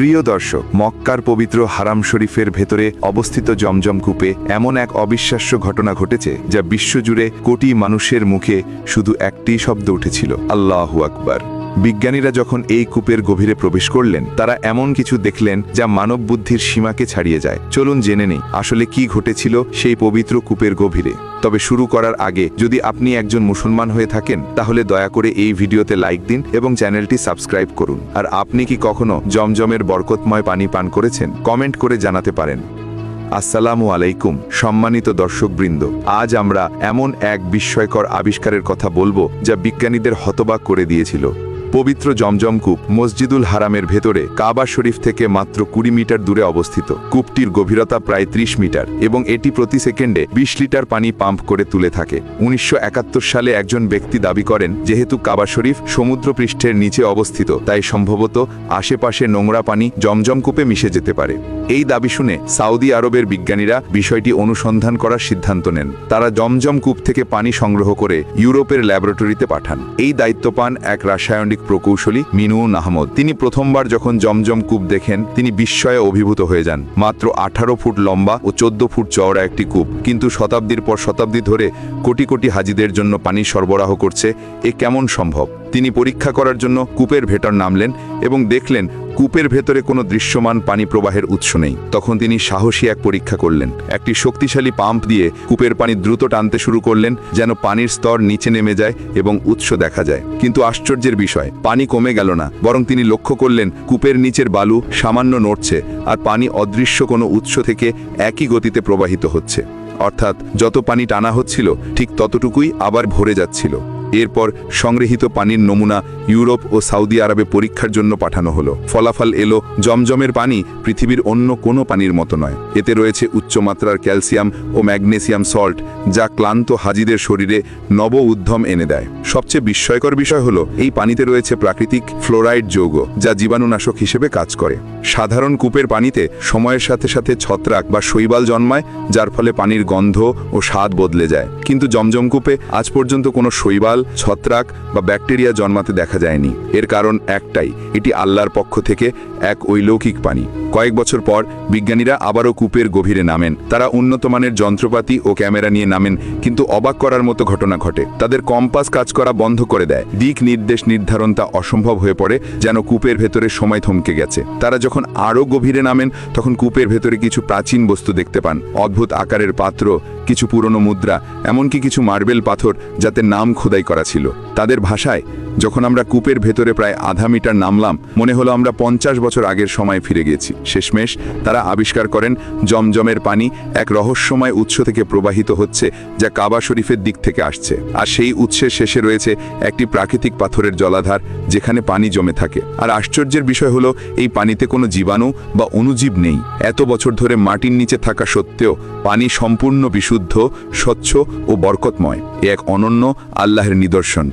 প্রিয় দর্শক, মক্কার পবিত্র হারাম শরীফের ভেতরে অবস্থিত জমজম কূপে এমন এক অবিশ্বাস্য ঘটনা ঘটেছে যা বিশ্বজুড়ে কোটি মানুষের মুখে শুধু একটি শব্দ উঠেছিল, আল্লাহু আকবার। বিজ্ঞানীরা যখন এই কূপের গভীরে প্রবেশ করলেন, তারা এমন কিছু দেখলেন যা মানব বুদ্ধির সীমাকে ছাড়িয়ে যায়। চলুন জেনে নেই, আসলে কি ঘটেছিল সেই পবিত্র কূপের গভীরে। তবে শুরু করার আগে, যদি আপনি একজন মুসলমান হয়ে থাকেন, তাহলে দয়া করে এই ভিডিওতে লাইক দিন এবং চ্যানেলটি সাবস্ক্রাইব করুন। আর আপনি কি কখনো জমজমের বরকতময় পানি পান করেছেন? কমেন্ট করে জানাতে পারেন। আসসালামু আলাইকুম, সম্মানিত দর্শকবৃন্দ। আজ আমরা এমন এক বিস্ময়কর আবিষ্কারের কথা বলব, যা বিজ্ঞানীদের হতবাক করে দিয়েছিল। পবিত্র জমজম কূপ মসজিদুল হারামের ভেতরে কাবা শরীফ থেকে মাত্র কুড়ি মিটার দূরে অবস্থিত। কূপটির গভীরতা প্রায় ৩০ মিটার এবং এটি প্রতি সেকেন্ডে ২০ লিটার পানি পাম্প করে তুলে থাকে। উনিশশো একাত্তর সালে একজন ব্যক্তি দাবি করেন, যেহেতু কাবা শরীফ সমুদ্র পৃষ্ঠের নিচে অবস্থিত, তাই সম্ভবত আশেপাশে নোংরা পানি জমজম কূপে মিশে যেতে পারে। এই দাবি শুনে সৌদি আরবের বিজ্ঞানীরা বিষয়টি অনুসন্ধান করার সিদ্ধান্ত নেন। তারা জমজম কূপ থেকে পানি সংগ্রহ করে ইউরোপের ল্যাবরেটরিতে পাঠান। এই দায়িত্ব পান এক রাসায়নিক প্রকৌশলী মিনুন আহমদ তিনি প্রথমবার যখন জমজম কূপ দেখেন, তিনি বিস্ময়ে অভিভূত হয়ে যান। মাত্র আঠারো ফুট লম্বা ও চোদ্দ ফুট চওড়া একটি কূপ। কিন্তু শতাব্দীর পর শতাব্দী ধরে কোটি কোটি হাজিদের জন্য পানি সরবরাহ করছে, এ কেমন সম্ভব? তিনি পরীক্ষা করার জন্য কূপের ভেতর নামলেন এবং দেখলেন কূপের ভেতরে কোনো দৃশ্যমান পানি প্রবাহের উৎস নেই। তখন তিনি সাহসী এক পরীক্ষা করলেন। একটি শক্তিশালী পাম্প দিয়ে কূপের পানি দ্রুত টানতে শুরু করলেন, যেন পানির স্তর নিচে নেমে যায় এবং উৎস দেখা যায়। কিন্তু আশ্চর্যের বিষয়, পানি কমে গেল না, বরং তিনি লক্ষ্য করলেন কূপের নিচের বালু সামান্য নড়ছে আর পানি অদৃশ্য কোনো উৎস থেকে একই গতিতে প্রবাহিত হচ্ছে। অর্থাৎ যত পানি টানা হচ্ছিল, ঠিক ততটুকুই আবার ভরে যাচ্ছিল। এরপর সংগৃহীত পানির নমুনা ইউরোপ ও সৌদি আরবে পরীক্ষার জন্য পাঠানো হলো। ফলাফল এলো জমজমের পানি, পৃথিবীর অন্য কোনো পানির মতো নয়। এতে রয়েছে উচ্চমাত্রার ক্যালসিয়াম ও ম্যাগনেসিয়াম সল্ট, যা ক্লান্ত হাজিদের শরীরে নব উদ্যম এনে দেয়। সবচেয়ে বিস্ময়কর বিষয় হলো, এই পানিতে রয়েছে প্রাকৃতিক ফ্লোরাইড যৌগ, যা জীবাণুনাশক হিসেবে কাজ করে। সাধারণ কূপের পানিতে সময়ের সাথে সাথে ছত্রাক বা শৈবাল জন্মায়, যার ফলে পানির গন্ধ ও স্বাদ বদলে যায়। কিন্তু জমজম কূপে আজ পর্যন্ত কোনো শৈবাল ছত্রাক বা ব্যাকটেরিয়া জন্মাতে দেখা যায়নি। এর কারণ একটাই এটি আল্লাহর পক্ষ থেকে এক ঐলৌকিক পানি। কয়েক বছর পর বিজ্ঞানীরা আবারও কূপের গভীরে নামেন। তারা উন্নত মানের যন্ত্রপাতি ও ক্যামেরা নিয়ে নামেন, কিন্তু অবাক করার মতো ঘটনা ঘটে। তাদের কম্পাস কাজ করা বন্ধ করে দেয়। দিক নির্দেশ নির্ধারণ তা অসম্ভব হয়ে পড়ে, যেন কূপের ভেতরে সময় থমকে গেছে। তারা যখন আরও গভীরে নামেন, তখন কূপের ভেতরে কিছু প্রাচীন বস্তু দেখতে পান। অদ্ভুত আকারের পাত্র, কিছু পুরনো মুদ্রা, এমনকি কিছু মার্বেল পাথর, যাতে নাম খোদাই করা ছিল। তাদের ভাষায় যখন আমরা কূপের ভেতরে প্রায় আধা মিটার নামলাম, মনে হলো আমরা পঞ্চাশ বছর আগের সময় ফিরে গেছি। শেষমেশ তারা আবিষ্কার করেন, জমজমের পানি এক রহস্যময় উৎস থেকে প্রবাহিত হচ্ছে, যা কাবা শরীফের দিক থেকে আসছে। আর সেই উৎসের শেষে রয়েছে একটি প্রাকৃতিক পাথরের জলাধার, যেখানে পানি জমে থাকে। আর আশ্চর্যের বিষয় হলো, এই পানিতে কোনো জীবাণু বা অনুজীব নেই। এত বছর ধরে মাটির নিচে থাকা সত্ত্বেও পানি সম্পূর্ণ বিশুদ্ধ, স্বচ্ছ ও বরকতময়। এ এক অনন্য আল্লাহের নিদর্শন।